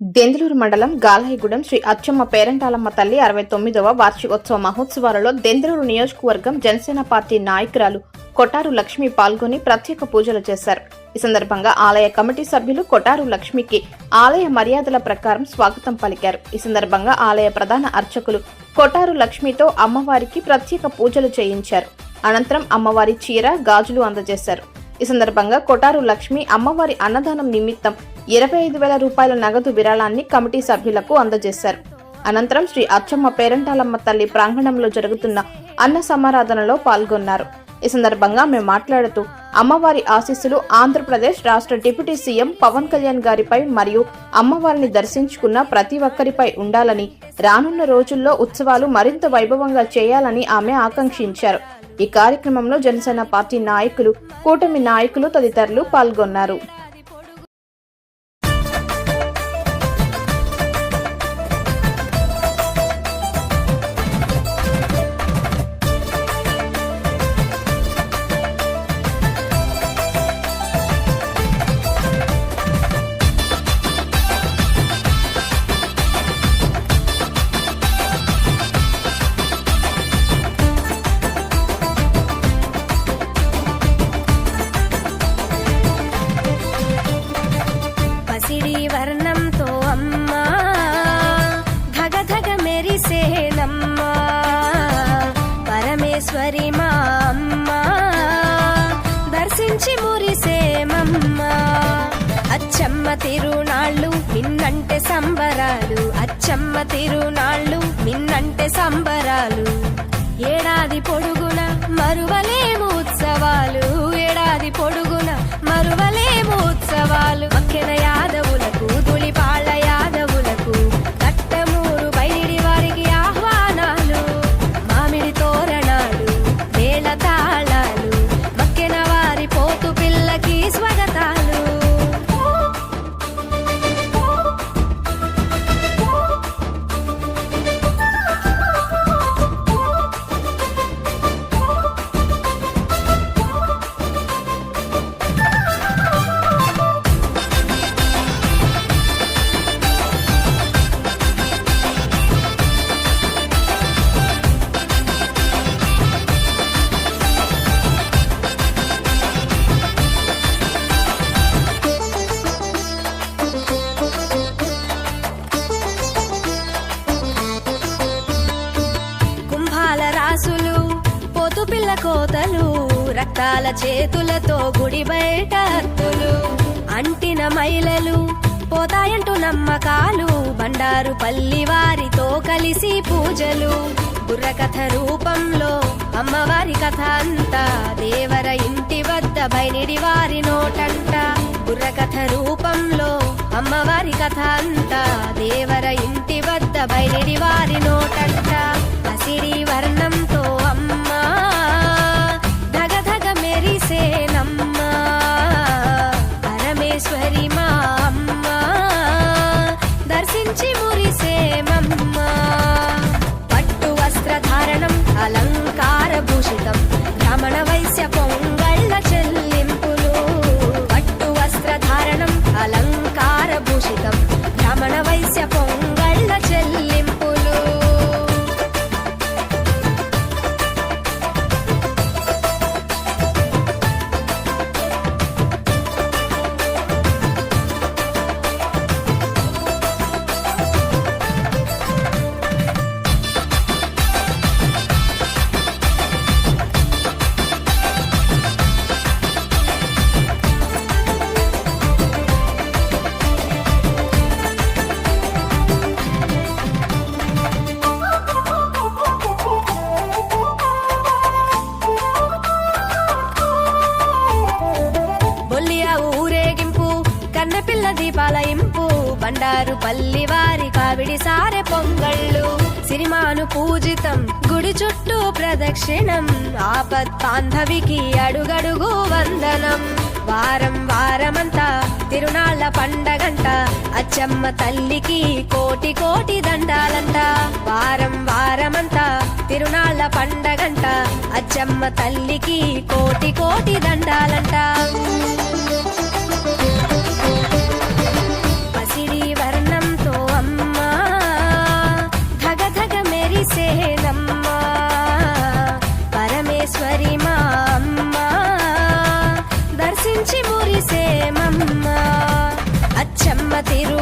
దెందులూరు మండలం గాలాయిగూడెం శ్రీ అచ్చమ్మ పేరంటాలమ్మ తల్లి అరవై తొమ్మిదవ వార్షికోత్సవ మహోత్సవాలలో దెందులూరు నియోజకవర్గం జనసేన పార్టీ నాయకురాలు కొటారు లక్ష్మి పాల్గొని ప్రత్యేక పూజలు చేశారు. ఈ సందర్భంగా ఆలయ కమిటీ సభ్యులు కొటారు లక్ష్మికి ఆలయ మర్యాదల ప్రకారం స్వాగతం పలికారు. ఈ సందర్భంగా ఆలయ ప్రధాన అర్చకులు కొటారు లక్ష్మితో అమ్మవారికి ప్రత్యేక పూజలు చేయించారు. అనంతరం అమ్మవారి చీర గాజులు అందజేశారు. ఈ సందర్భంగా కొటారు లక్ష్మి అమ్మవారి అన్నదానం నిమిత్తం ఇరవై ఐదు వేల రూపాయల నగదు విరాళాన్ని కమిటీ సభ్యులకు అందజేశారు. అనంతరం శ్రీ అచ్చమ్మ పేరంటాలమ్మ తల్లి ప్రాంగణంలో జరుగుతున్న అన్న సమారాధనలో పాల్గొన్నారు. ఈ సందర్భంగా మేము మాట్లాడుతూ అమ్మవారి ఆశీస్సులు ఆంధ్రప్రదేశ్ రాష్ట్ర డిప్యూటీ సీఎం పవన్ కళ్యాణ్ గారిపై మరియు అమ్మవారిని దర్శించుకున్న ప్రతి ఒక్కరిపై ఉండాలని రానున్న రోజుల్లో ఉత్సవాలు మరింత వైభవంగా చేయాలని ఆమె ఆకాంక్షించారు. ఈ కార్యక్రమంలో జనసేన పార్టీ నాయకులు కూటమి నాయకులు తదితరులు పాల్గొన్నారు. అమ్మా ధగ ధగ మెరిసేనమ్మా. పరమేశ్వరి మా అమ్మ. దర్శించి మురిసేమమ్మా. అచ్చమ్మ తిరునాళ్ళు నిన్నంటే సంబరాలు. అచ్చమ్మ తిరునాళ్ళు నిన్నంటే సంబరాలు. ఏడాది పొడుగు పిల్ల కోతలు రక్తాల చేతులతో గుడి బయట అంటిన మైలలు పోతాయంటూ నమ్మకాలు. బండారు పల్లి వారితో కలిసి పూజలు. బుర్రకథ రూపంలో అమ్మవారి కథ అంతా దేవర ఇంటి వద్ద బయనిడి వారి నోటంట. బుర్రకథ రూపంలో అమ్మవారి కథ అంతా దేవర ఇంటి వద్ద బయనిడి వారి నోటంట. అసిరి వర్ణంతో అమ్మా పిల్ల దీపాల ఇంపు బండారు పల్లి వారి కావిడి సారె పొంగళ్ళు. సినిమాను పూజితం గుడి చుట్టూ ప్రదక్షిణం. ఆపత్ బాంధవికి అడుగడుగు వందనం. వారం వారమంతా తిరునాళ్ళ పండగంట అచ్చమ్మ తల్లికి కోటి కోటి దండాలంట. వారం వారమంతా తిరునాళ్ళ పండగంట అచ్చమ్మ తల్లికి కోటి కోటి దండాలంట. తిరునాళ్ళ